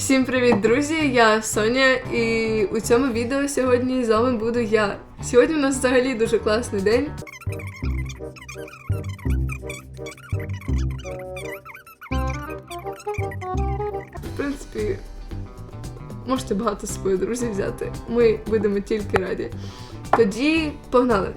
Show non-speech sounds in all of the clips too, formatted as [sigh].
Всім привіт, друзі! Я Соня, і у цьому відео сьогодні з вами буду я. Сьогодні у нас взагалі дуже класний день. В принципі, можете багато з друзів взяти. Ми будемо тільки раді. Тоді погнали!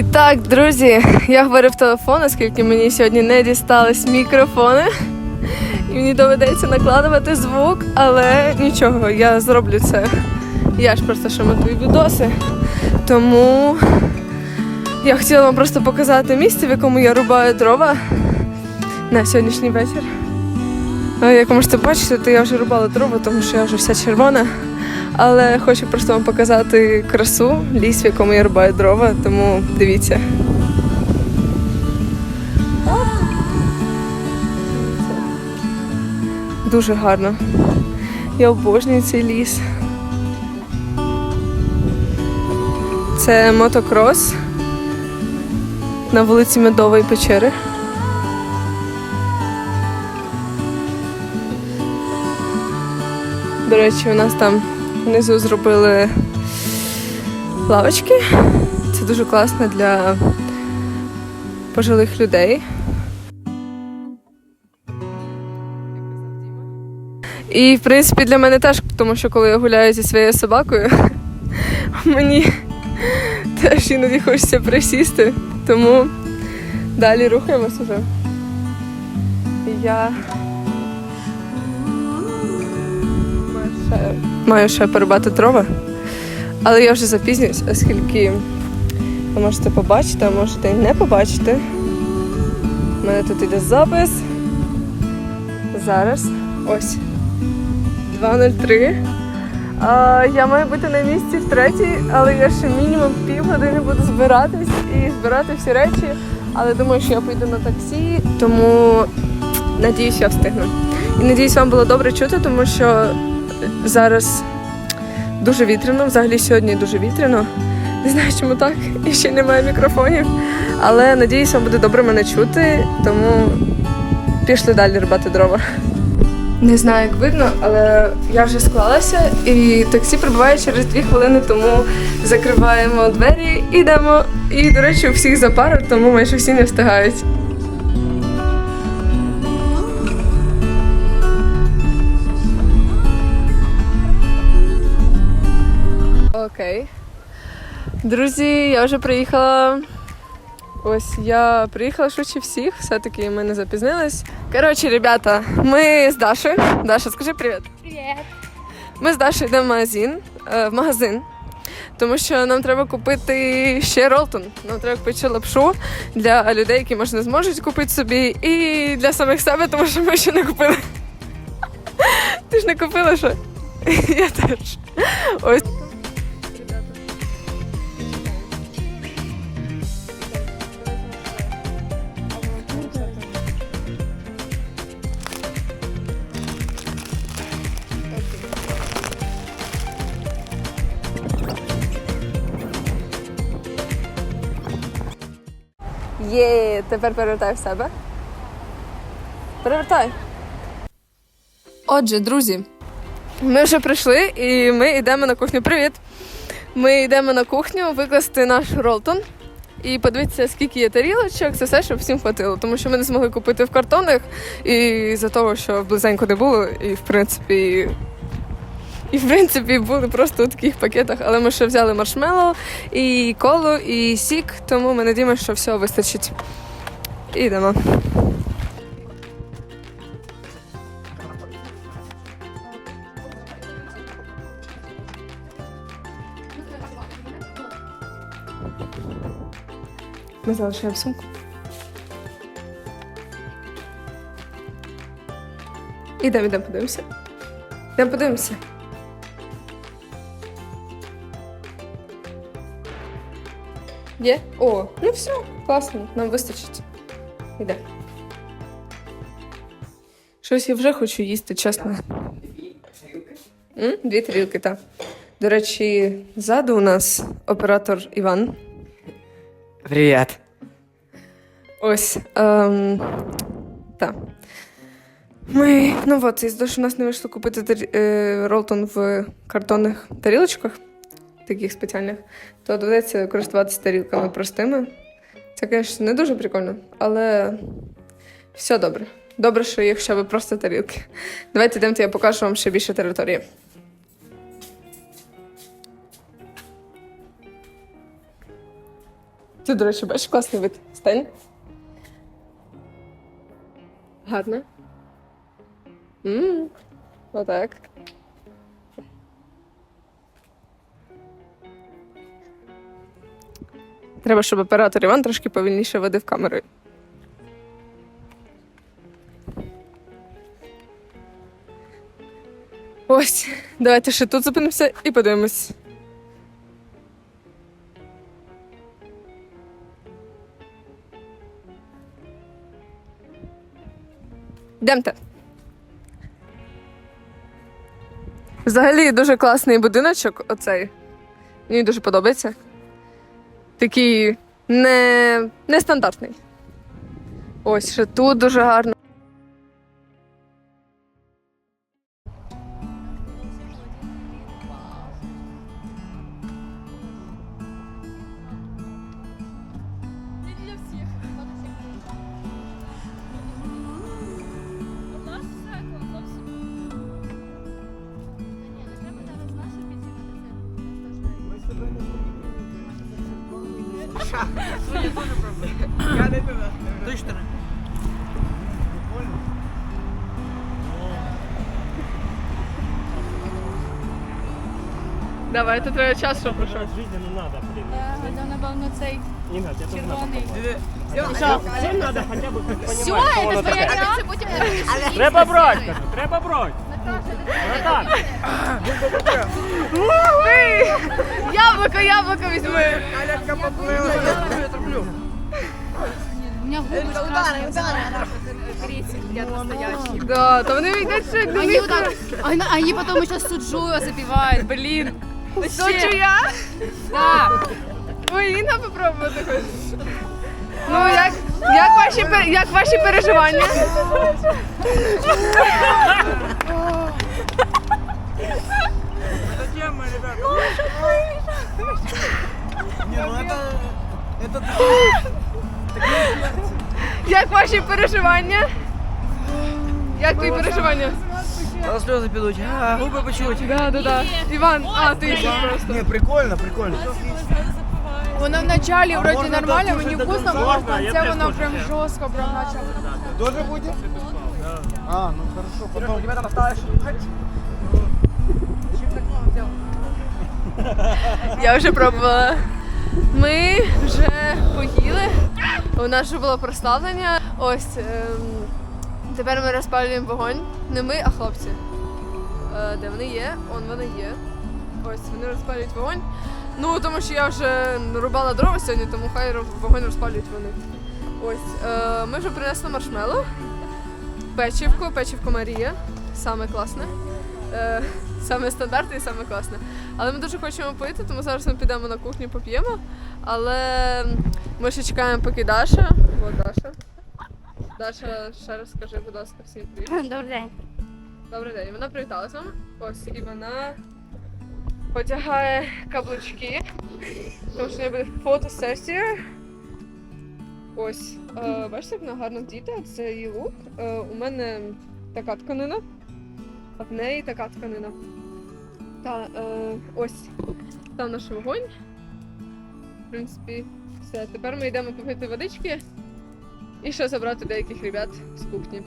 І так, друзі, я говорю в телефон, оскільки мені сьогодні не дістались мікрофони. І мені доведеться накладувати звук, але нічого, я зроблю це. Я ж просто що монтую відоси. Тому я хотіла вам просто показати місце, в якому я рубаю дрова на сьогоднішній вечір. Як ви можете бачити, то я вже рубала дрова, тому що я вже вся червона. Але хочу просто вам показати красу, ліс, в якому я рубаю дрова, тому дивіться. Дуже гарно. Я обожнюю цей ліс. Це мотокрос на вулиці Медової печери. До речі, у нас там внизу зробили лавочки. Це дуже класно для пожилих людей. І, в принципі, для мене теж, тому що коли я гуляю зі своєю собакою, [laughs] мені теж іноді хочеться присісти. Тому далі рухаємось уже. І я ще, маю ще порубати дрова, але я вже запізнююсь, оскільки ви можете побачити, а можете і не побачити. У мене тут іде запис. Зараз. Ось. 2.03. А, я маю бути на місці в третій, але я ще мінімум півгодини буду збиратись і збирати всі речі. Але думаю, що я поїду на таксі, тому надіюсь, я встигну. І надіюсь, вам було добре чути, тому що зараз дуже вітряно. Взагалі сьогодні дуже вітряно. Не знаю, чому так. І ще немає мікрофонів. Але надіюсь, вам буде добре мене чути, тому пішли далі рубати дрова. Не знаю, як видно, але я вже склалася, і таксі прибуває через дві хвилини, тому закриваємо двері, йдемо. І, до речі, у всіх за пару, тому майже всі не встигають. Друзі, я вже приїхала. Ось я приїхала швидше всіх, все-таки ми не запізнились. Коротше, ребята, ми з Дашою. Даша, скажи привіт. Привіт. Ми з Дашою йдемо в магазин, е, в магазин, тому що нам треба купити ще ролтон. Нам треба купити ще лапшу для людей, які може не зможуть купити собі, і для самих себе, тому що ми ще не купили. [laughs] Ти ж не купила що? [laughs] Я теж. Ось. Є, тепер перевертай в себе. Перевертай. Отже, друзі, ми вже прийшли і ми йдемо на кухню. Привіт! Ми йдемо на кухню викласти наш ролтон і подивитися, скільки є тарілочок, це все, щоб всім хватило. Тому що ми не змогли купити в картонах і за того, що близенько не було, і в принципі. І в принципі були просто у таких пакетах, але ми ще взяли маршмеллоу, і колу, і сік, тому ми надіємося, що все вистачить. І йдемо. Ми залишаємо сумку. Ідемо, ідемо, подивимося. Ідемо подивимося. Є? О, ну все, класно, нам вистачить. Іде. Щось я вже хочу їсти, чесно. М? Дві тарілки, так. До речі, ззаду у нас оператор Іван. Привет. Ось. Ем, так. Ми, ну от, із того, що у нас не вийшло купити тарі- е, ролтон в картонних тарілочках, таких спеціальних, то доведеться користуватися тарілками простими. Це, звісно, не дуже прикольно, але все добре. Добре, що є хоча б просто тарілки. Давайте йдемте, я покажу вам ще більше території. Ти, до речі, бачиш класний вид. Стань. Гарно. Мм. Отак. Треба, щоб оператор Іван трошки повільніше водив камерою. Ось, давайте ще тут зупинимося і подивимось. Йдемте. Взагалі дуже класний будиночок оцей. Мені дуже подобається. Такий не, нестандартний. Ось ще тут дуже гарно. Точно? Давай, тут треба час, щоб пройшов. Жизни не надо, блин. Це, напевно, цей Не надо, это надо. червоний. Всем надо хотя бы хоть Все, понимать, что це воно твоя таке. реакція. Треба брать, кажу, треба брать. Братан, Яблуко, яблуко візьми. У мене губи красные. Да, то вони йдуть ще до Они них. вот так, они, они потом еще суджуя запивают, блин. Хочу я? Да. Ой, Інна попробувати хочеш. Ну, як, як, ваші, пе- як ваші переживання? Ваші переживання? Як твої переживання? слезы пилуть, а, губы почуть. Да, да, да. Іван, а ти ще просто. Не, прикольно, прикольно. Воно вначалі вроді нормально, мені вкусно, конца, а в воно прям жорстко прям начало. Тоже будет? А, ну хорошо, потом. У тебя там осталось? Я вже пробувала. Ми вже поїли. У нас вже було прославлення. Ось ем, тепер ми розпалюємо вогонь. Не ми, а хлопці. Е, де вони є? Он вони є. Ось вони розпалюють вогонь. Ну тому що я вже рубала дрова сьогодні, тому хай вогонь розпалюють вони. Ось е, ми вже принесли маршмеллоу, печівку, печівку Марія. Саме класне. Е, саме стандартне і саме класне. Але ми дуже хочемо пити, тому зараз ми підемо на кухню, поп'ємо. Але ми ще чекаємо, поки Даша. От Даша. Даша, ще раз скажи, будь ласка, всім привіт. Добрий день. Добрий день. Вона привіталася з вами. Ось і вона потягає каблучки, тому що в неї буде фотосесія. Ось, е, бачите, як вона гарно вдіта, це її лук. Е, у мене така тканина, а в неї така тканина. Та е, ось там наш вогонь. В принципі, все. Тепер ми йдемо попити водички і ще забрати деяких ребят з кухні.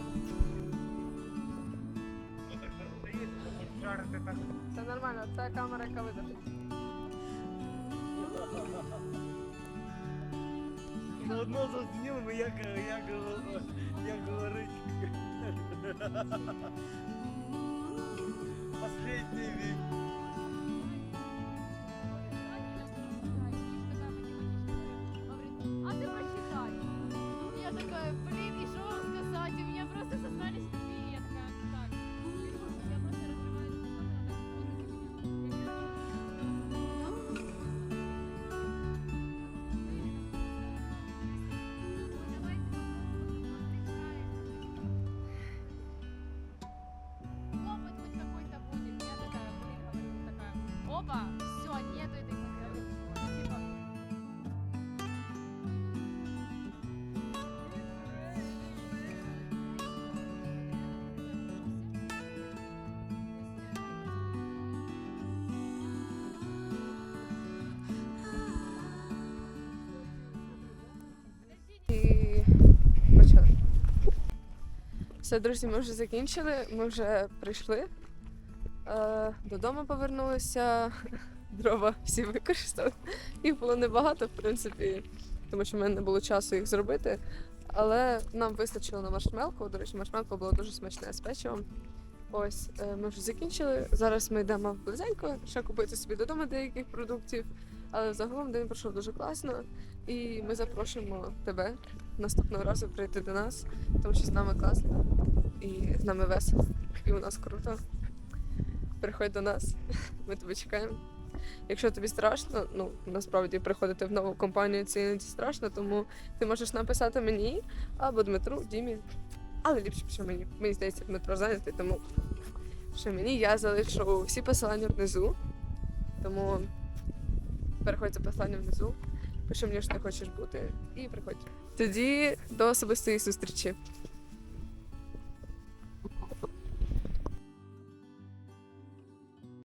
Це нормально, це камера, яка видає. Заодно заснімемо, як, як, як говорить. Опа, все, нету этой говорю, типа, Все, друзі, ми вже закінчили, ми вже прийшли. Е, додому повернулися. [laughs] Дрова всі використали. Їх було небагато, в принципі, тому що в мене не було часу їх зробити. Але нам вистачило на маршмелку. До речі, маршмелка було дуже смачне з печивом. Ось, е, ми вже закінчили. Зараз ми йдемо близенько, ще купити собі додому деяких продуктів. Але загалом день пройшов дуже класно. І ми запрошуємо тебе наступного разу прийти до нас, тому що з нами класно і з нами весело, і у нас круто. Приходь до нас, [laughs] ми тебе чекаємо. Якщо тобі страшно, ну насправді приходити в нову компанію це іноді страшно, тому ти можеш написати мені або Дмитру, Дімі. Але ліпше, що мені. Мені здається, Дмитро зайнятий, тому що мені я залишу всі посилання внизу. Тому переходь за посиланням внизу. Пиши мені, що ти хочеш бути, і приходь. Тоді до особистої зустрічі.